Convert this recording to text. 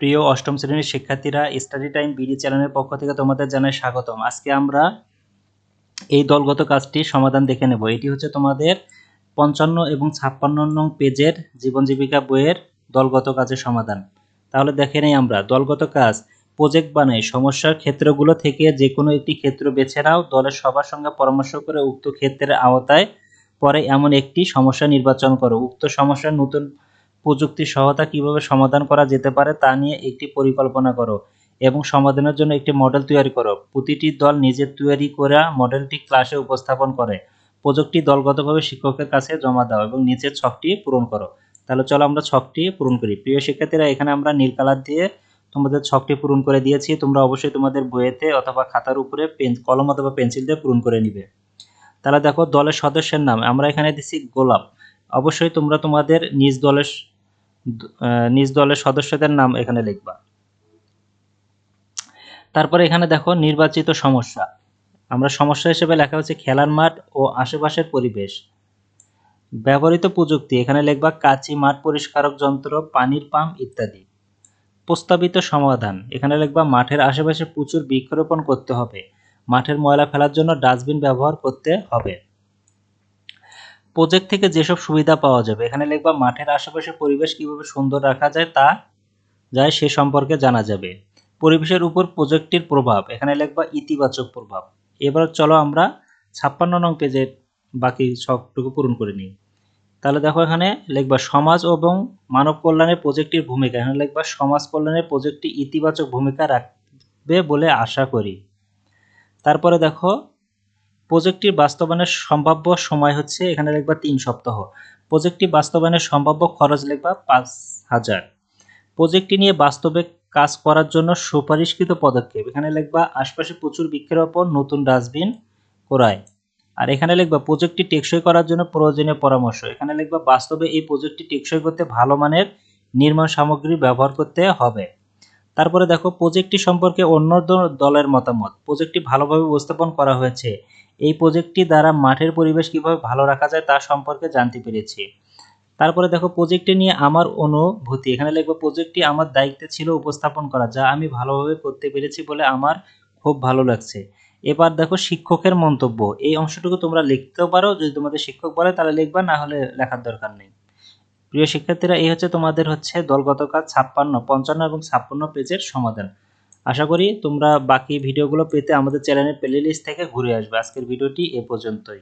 প্রিয় অষ্টম শ্রেণির শিক্ষার্থীরা স্টাডি টাইম বিডি চ্যানেলের পক্ষ থেকে তোমাদের জানাই স্বাগতম। আজকে আমরা এই দলগত কাজটির সমাধান দেখে নেব। এটি হচ্ছে তোমাদের পঞ্চান্ন এবং ছাপ্পান্ন নং পেজের জীবন জীবিকা বইয়ের দলগত কাজের সমাধান। তাহলে দেখে নেই আমরা, দলগত কাজ প্রজেক্ট বানাই, সমস্যার ক্ষেত্রগুলো থেকে যে কোনো একটি ক্ষেত্র বেছে নাও, দলের সবার সঙ্গে পরামর্শ করে উক্ত ক্ষেত্রের আওতায় পরে এমন একটি সমস্যা নির্বাচন করো। উক্ত সমস্যার নতুন প্রযুক্তি সহায়তা কীভাবে সমাধান করা যেতে পারে তা নিয়ে একটি পরিকল্পনা করো এবং সমাধানের জন্য একটি মডেল তৈরি করো। প্রতিটি দল নিজের তৈরি করা মডেলটি ক্লাসে উপস্থাপন করে। প্রযুক্তি দলগতভাবে শিক্ষকের কাছে জমা দাও এবং নিচের ছকটি পূরণ করো। তাহলে চলো আমরা ছকটি পূরণ করি। প্রিয় শিক্ষার্থীরা, এখানে আমরা নীল কালার দিয়ে তোমাদের ছকটি পূরণ করে দিয়েছি। তোমরা অবশ্যই তোমাদের বইয়েতে অথবা খাতার উপরে পেন, কলম অথবা পেন্সিল দিয়ে পূরণ করে নিবে। তাহলে দেখো দলের সদস্যের নাম। আমরা এখানে দিচ্ছি গোলাপ। অবশ্যই তোমরা তোমাদের নিজ দলের নিজ দলের সদস্যদের নাম এখানে লিখবা। তারপরে এখানে দেখো, নির্বাচিত সমস্যা। আমরা সমস্যা হিসেবে লেখা হচ্ছে খেলার মাঠ ও আশেপাশের পরিবেশ। ব্যবহৃত প্রযুক্তি, এখানে লিখবা কাঁচি মাঠ পরিষ্কারক যন্ত্র, পানির পাম্প ইত্যাদি। প্রস্তাবিত সমাধান, এখানে লিখবা মাঠের আশেপাশে প্রচুর বৃক্ষরোপণ করতে হবে। মাঠের ময়লা ফেলার জন্য ডাস্টবিন ব্যবহার করতে হবে। প্রজেক্ট থেকে যেসব সুবিধা পাওয়া যাবে, এখানে লিখবা মাঠের আশেপাশে পরিবেশ কীভাবে সুন্দর রাখা যায় তা যায় সে সম্পর্কে জানা যাবে। পরিবেশের উপর প্রজেক্টটির প্রভাব, এখানে লিখবা ইতিবাচক প্রভাব। এবার চলো আমরা ছাপ্পান্ন নং পেজের বাকি সবটুকু পূরণ করে নিই। তাহলে দেখো এখানে লিখবা সমাজ এবং মানব কল্যাণের প্রজেক্টটির ভূমিকা, এখানে লিখবা সমাজ কল্যাণের প্রজেক্টটি ইতিবাচক ভূমিকা রাখবে বলে আশা করি। তারপরে দেখো প্রজেক্টটির বাস্তবায়নের সম্ভাব্য সময় হচ্ছে এখানে লিখবা তিন সপ্তাহ। প্রজেক্টটি বাস্তবায়নের সম্ভাব্য খরচ লিখবা পাঁচ হাজার। প্রজেক্টটি নিয়ে বাস্তবে কাজ করার জন্য সুপারিশকৃত পদক্ষেপ। এখানে লিখবা, আশপাশে প্রচুর বৃক্ষরোপণ নতুন ডাস্টবিন করায়। আর এখানে লিখবা প্রজেক্টটি টেকসই করার জন্য প্রয়োজনীয় পরামর্শ। এখানে লিখবা, বাস্তবে এই প্রজেক্টটি টেকসই করতে ভালো মানের নির্মাণ সামগ্রী ব্যবহার করতে হবে। তারপরে দেখো প্রজেক্টটি সম্পর্কে অন্য দলের মতামত। প্রজেক্টটি ভালোভাবে উপস্থাপন করা হয়েছে। এই প্রজেক্টটি দ্বারা মাঠের পরিবেশ কীভাবে ভালো রাখা যায় তা সম্পর্কে জানতে পেরেছি। তারপরে দেখো প্রজেক্টটি নিয়ে আমার অনুভূতি। এখানে লিখব প্রজেক্টটি আমার দায়িত্বে ছিল উপস্থাপন করা, যা আমি ভালোভাবে করতে পেরেছি বলে আমার খুব ভালো লাগছে। এবার দেখো, শিক্ষকের মন্তব্য। এই অংশটুকু তোমরা লিখতেও পারো, যদি তোমাদের শিক্ষক বলে তাহলে লিখবা, না হলে লেখার দরকার নেই। প্রিয় শিক্ষার্থীরা, এই হচ্ছে তোমাদের হচ্ছে দলগত কাজ ছাপ্পান্ন, পঞ্চান্ন এবং ছাপ্পান্ন পেজের সমাধান। আশা করি তোমরা বাকি ভিডিওগুলো পেতে আমাদের চ্যানেলের প্লে লিস্ট থেকে ঘুরে আসবে। আজকের ভিডিওটি এ পর্যন্তই।